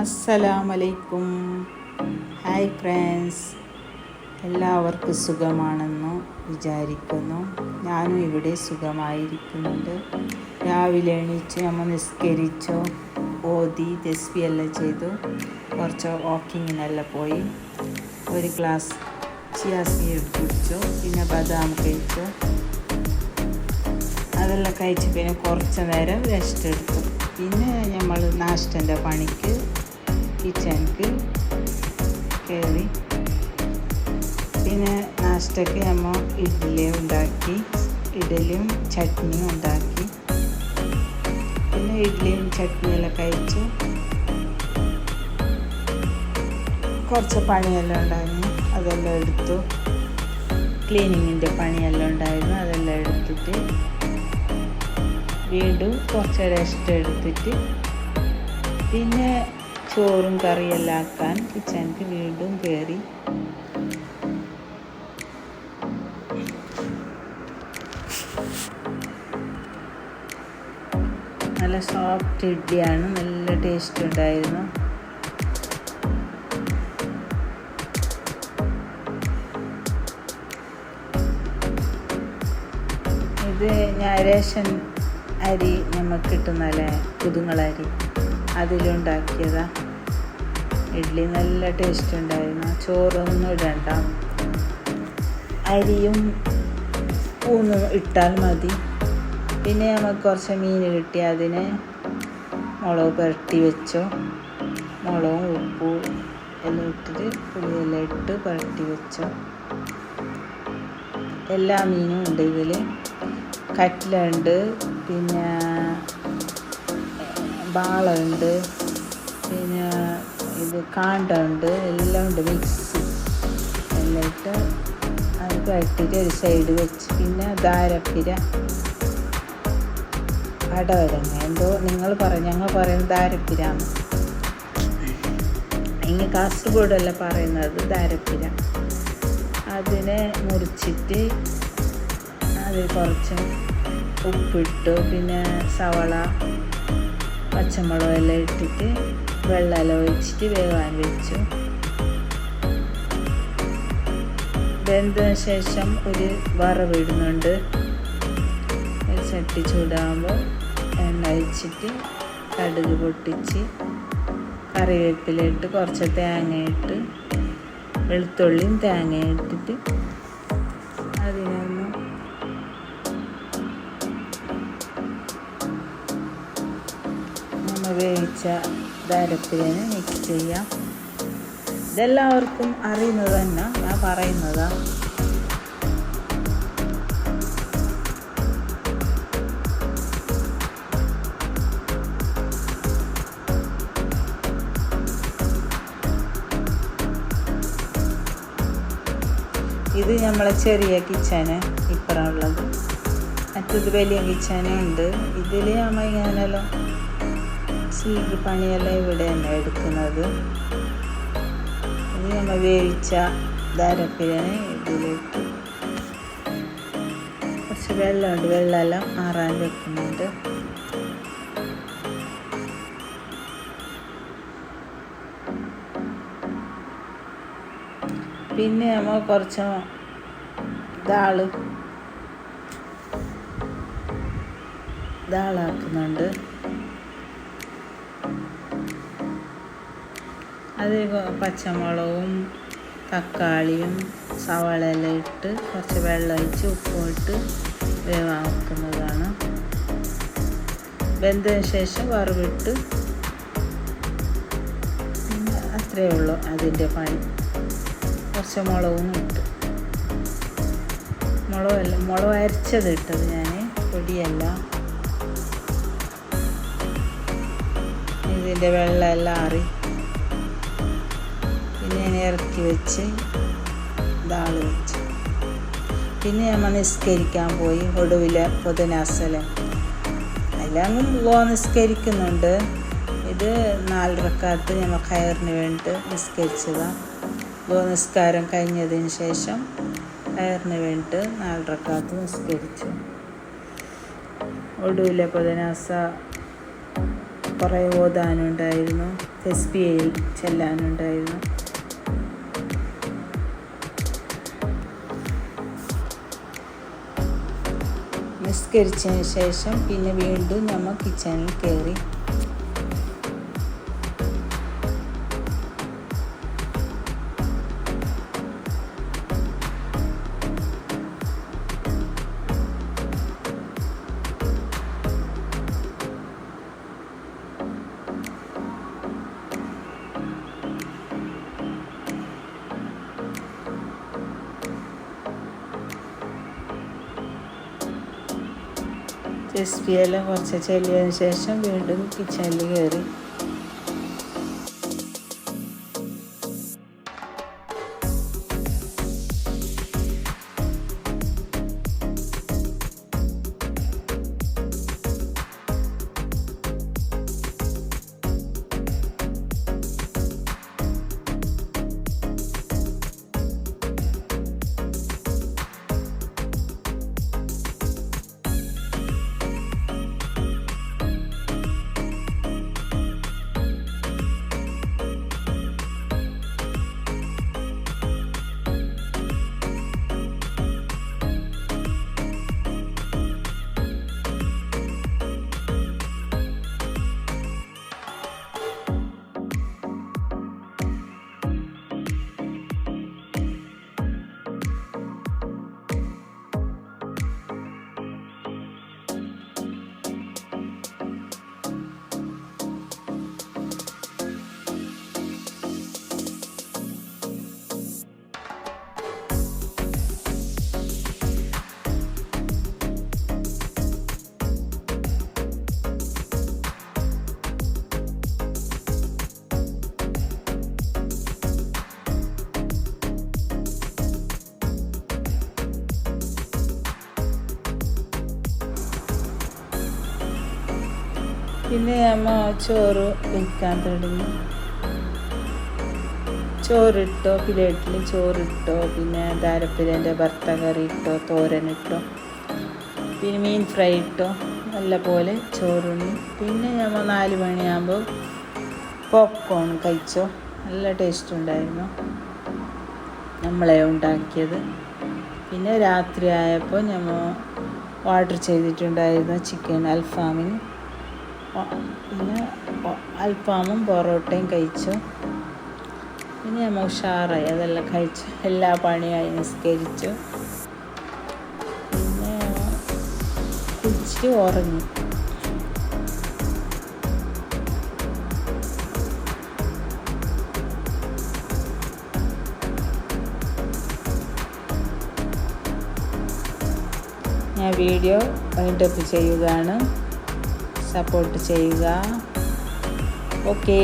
അസ്സലാമലൈക്കും. Hi friends. എല്ലാവർക്കും സുഖമാണെന്ന് വിചാരിക്കുന്നു. ഞാനും ഇവിടെ സുഖമായിരിക്കുന്നുണ്ട്. രാവിലെ എണീച്ച് നമ്മൾ നിസ്കരിച്ചോ. ഓതി തെസ്ബി എല്ലാം ചെയ്തു. കുറച്ച് വാക്കിങ്ങിനെല്ലാം പോയി. ഒരു ഗ്ലാസ് ചിയാസി കുടിച്ചു. പിന്നെ ബദാം കഴിച്ചു. അതെല്ലാം കഴിച്ച് പിന്നെ കുറച്ച് നേരം റെസ്റ്റ് എടുത്തു. പിന്നെ നമ്മൾ നാഷ്ടന്റെ പണിക്ക് കിച്ചണിക്ക് കയറി പിന്നെ നാഷ്ടയ്ക്ക് നമ്മൾ ഇഡ്ഡലി ഉണ്ടാക്കി ഇഡലിയും ചട്നിയും ഉണ്ടാക്കി. പിന്നെ ഇഡ്ഡലിയും ചട്നിയെല്ലാം കഴിച്ചു. കുറച്ച് പണിയെല്ലാം ഉണ്ടായിരുന്നു അതെല്ലാം എടുത്തു. ക്ലീനിങ്ങിന്റെ പണിയെല്ലാം ഉണ്ടായിരുന്നു അതെല്ലാം എടുത്തിട്ട് വീണ്ടും കുറച്ച് റെസ്റ്റ് എടുത്തിട്ട്. പിന്നെ ചോറും കറിയെല്ലാം ആക്കാൻ കിച്ചണിക്ക് വീണ്ടും കയറി നല്ല സോഫ്റ്റ് ഇഡ്ഡലിയാണ് നല്ല ടേസ്റ്റ് ഉണ്ടായിരുന്നു. ഇത് ഞാൻ റേഷൻ അരി നമുക്ക് കിട്ടുന്നല്ലേ പുതുങ്ങളരി. അതിലുണ്ടാക്കിയതാ. ഇഡ്ഡലി നല്ല ടേസ്റ്റ് ഉണ്ടായിരുന്നു. ചോറൊന്നും ഇടണ്ട. അരിയും ഊന്നും ഇട്ടാൽ മതി. പിന്നെ നമുക്ക് കുറച്ച് മീൻ കിട്ടി. അതിനെ മുളക് പുരട്ടി വെച്ചോ. മുളകും ഉപ്പും എല്ലാം ഇട്ടിട്ട് പുളിയെല്ലാം ഇട്ട് പുരട്ടി വെച്ചോ. എല്ലാ മീനും ഉണ്ട് ഇതിൽ കറ്റിലുണ്ട് പിന്നെ ബാളുണ്ട് പിന്നെ ഇത് കാണ്ട ഉണ്ട് എല്ലാം ഉണ്ട് മിക്സ് എന്നിട്ട് അത് പുരട്ടിയിട്ട് ഒരു സൈഡ് വെച്ച് പിന്നെ ധാരപ്പിര അടവരങ്ങ എന്തോ നിങ്ങൾ പറയും ഞങ്ങൾ പറയുന്നത് ധാരപ്പിര ഇങ്ങനെ കാസർഗോഡല്ല പറയുന്നത് ധാരപ്പിര അതിനെ മുറിച്ചിട്ട് അതിൽ കുറച്ച് ഉപ്പിട്ടു പിന്നെ സവള പച്ചമുളക് എല്ലാം ഇട്ടിട്ട് വെള്ളമെല്ലാം ഒഴിച്ചിട്ട് വേവാൻ വെച്ചു. വെന്തതിന് ശേഷം ഒരു വറവ് ഇടുന്നുണ്ട്. ചട്ടി ചൂടാകുമ്പോൾ എണ്ണ ഒഴിച്ചിട്ട് കടുക് പൊട്ടിച്ച് കറിവേപ്പിലിട്ട് കുറച്ച് തേങ്ങ ഇട്ട് വെളുത്തുള്ളിയും തേങ്ങയും ഇട്ടിട്ട് അതിനൊന്ന് നമ്മൾ വേവിച്ച ധാരപ്പിലിന് മിക്സ് ചെയ്യാം. ഇതെല്ലാവർക്കും അറിയുന്നത് തന്നെ ഞാൻ പറയുന്നത്. ഇത് നമ്മളെ ചെറിയ കിച്ചന് ഇപ്പറുള്ളത് മറ്റത് വലിയ കിച്ചനും ഉണ്ട്. ഇതിൽ നമ്മൾ ഇങ്ങനെയെല്ലാം സീറ്റ് പണിയെല്ലാം ഇവിടെ തന്നെ എടുക്കുന്നത്. ഇത് നമ്മൾ വേവിച്ച ധാരപ്പിലാണ് ഇതിലേക്ക് കുറച്ച് വെള്ളമുണ്ട് വെള്ളമെല്ലാം മാറാൻ വെക്കുന്നുണ്ട്. പിന്നെ നമ്മൾ കുറച്ച് ദാൾ ദാളാക്കുന്നുണ്ട്. അത് പച്ചമുളകും തക്കാളിയും സവാളയെല്ലാം ഇട്ട് കുറച്ച് വെള്ളം ഒഴിച്ച് ഉപ്പും ഇട്ട് വേവാക്കുന്നതാണ് വെന്തതിന് ശേഷം വറവിട്ട് അത്രയേ ഉള്ളൂ അതിന്റെ പണി. കുറച്ച് മുളകും ഇട്ട്. മുളകല്ല മുളക് അരച്ചത് ഇട്ടത് ഞാൻ പൊടിയല്ല. ഇതിന്റെ വെള്ളമെല്ലാം ആറി. ഇനി ഇറക്കി വെച്ച് ഇതാൾ വെച്ച്. പിന്നെ നമ്മൾ നിസ്കരിക്കാൻ പോയി ഒടുവിലെ പൊതുനാസലം എല്ലാം ഗോ നിസ്കരിക്കുന്നുണ്ട്. ഇത് നാലരക്കാലത്ത് നമ്മൾ കയറിന് വേണ്ടി നിസ്കരിച്ചതാണ് ഗോ നിസ്കാരം കഴിഞ്ഞതിന് ശേഷം കയറിന് വേണ്ടി നാലരക്കാലത്ത് നിസ്കരിച്ചു. ഒടുവിലെ പൊതുനാസ കുറേ ഓതാനുണ്ടായിരുന്നു എസ് ബി ഐ ചെല്ലാനുണ്ടായിരുന്നു. നിസ്കരിച്ചതിന് ശേഷം പിന്നെ വീണ്ടും നമ്മൾ കിച്ചണിൽ കയറി റെസിപ്പിയെല്ലാം കുറച്ച് ചെല്ലിയതിന് ശേഷം വീണ്ടും കിച്ചണിൽ കയറി. പിന്നെ അമ്മ ചോറ് വെക്കാൻ തുടങ്ങി. ചോറിട്ടോ പ്ലേറ്റിൽ ചോറിട്ടോ പിന്നെ ധാരപ്പിലേന്റെ ഭർത്ത കറി ഇട്ടോ തോരനിട്ടോ പിന്നെ മീൻ ഫ്രൈ ഇട്ടോ നല്ല പോലെ ചോറുണ്ണി. പിന്നെ നമ്മൾ നാല് മണിയാകുമ്പോൾ പോപ്കോൺ കഴിച്ചോ. നല്ല ടേസ്റ്റ് ഉണ്ടായിരുന്നു നമ്മളെ ഉണ്ടാക്കിയത്. പിന്നെ രാത്രി ആയപ്പോൾ ഞമ്മ ഓർഡർ ചെയ്തിട്ടുണ്ടായിരുന്നു ചിക്കൻ അൽഫാമിന്. പിന്നെ അൽഫാമും പൊറോട്ടയും കഴിച്ചു. പിന്നെ നമ്മൾ ഉഷാറായി അതെല്ലാം കഴിച്ചു എല്ലാ പണിയായി നിസ്കരിച്ചു. പിന്നെ കുടിച്ചിട്ട് ഉറങ്ങി. ഞാൻ വീഡിയോ വൈൻഡപ്പ് ചെയ്യുകയാണ്. സപ്പോർട്ട് ചെയ്യുക. ഓക്കേ